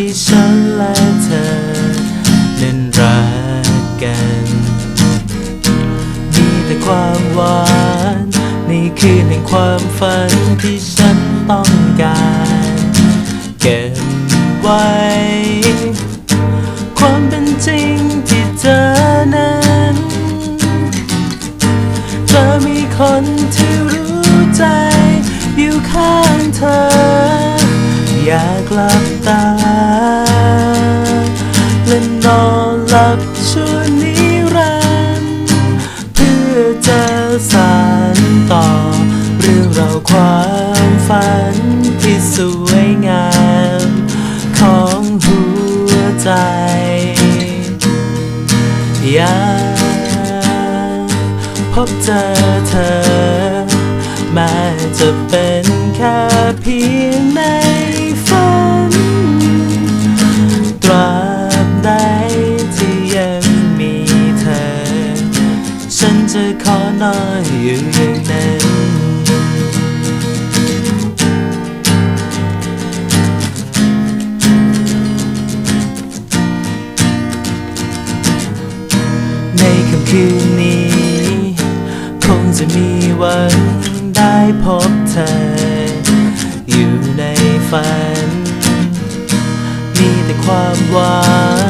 ที่ฉันและเธอนั้นรักกัน มีแต่ความหวานในคืนแห่งความฝันที่ฉันต้องการ เก็บไว้ ความเป็นจริงที่เธอนั้นเธอมีคนที่รู้ใจอยู่ข้างเธอ อยากหลับตา และนอนหลับชั่วนิรันดร์เพื่อจะสานต่อ เรื่องราวความฝันที่สวยงาม ของหัวใจอยากพบเจอเธอแม้จะเป็นแค่เพียงใน อยู่อย่างนั้นในค่ำคืนนี้ คงจะมีวันได้พบเธอ อยู่ในฝัน มีแต่ความหวา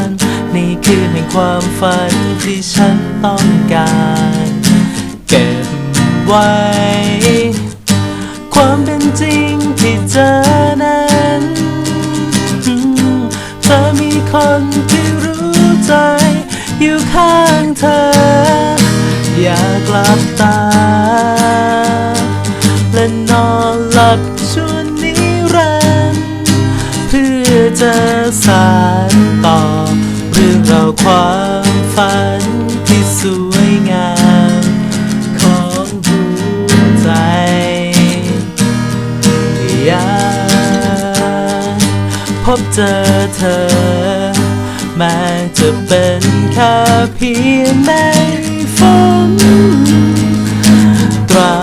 นในคืนแห่งความฝันที่ฉันต้องการ เก็บ ไว้ความเป็นจริงที่เจอนั้นเธอมีคนที่รู้ใจ อยู่ข้างเธอ อย่ากหลับตา และนอนหลับช่วนิรันดร์เพื่อจะสานต่อ เรื่องราวความฝัน เจอเธอ แม้จะเป็นแค่เพียงในฝัน ตรา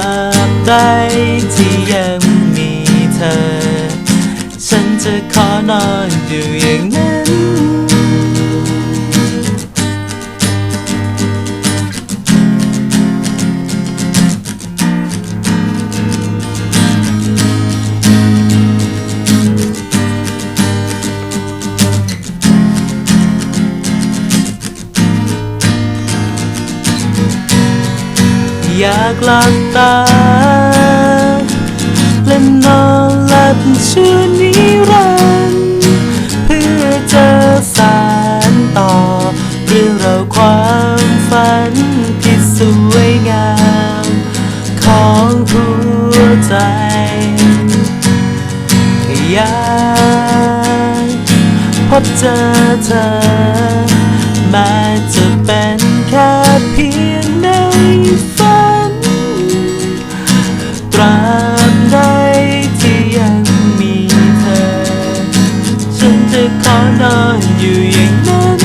บใดที่ยังมีเธอ ฉันจะขอนอนอยู่อย่างนั้น อยากหลับตา และนอนหลับชั่วนิรันดร์เพื่อจะสานต่อ เรื่องราวความฝันที่สวยงาม ของหัวใจ อยากพบเจอเธอแม้จะ นอนอยู่อย่างนั้น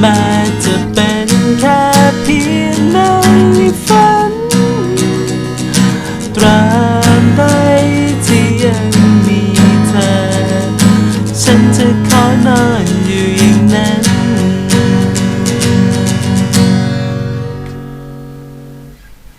แม้จะเป็นแค่เพียงในฝัน ตราบใดที่ยังมีเธอ ฉันจะขอนอนอยู่อย่างนั้น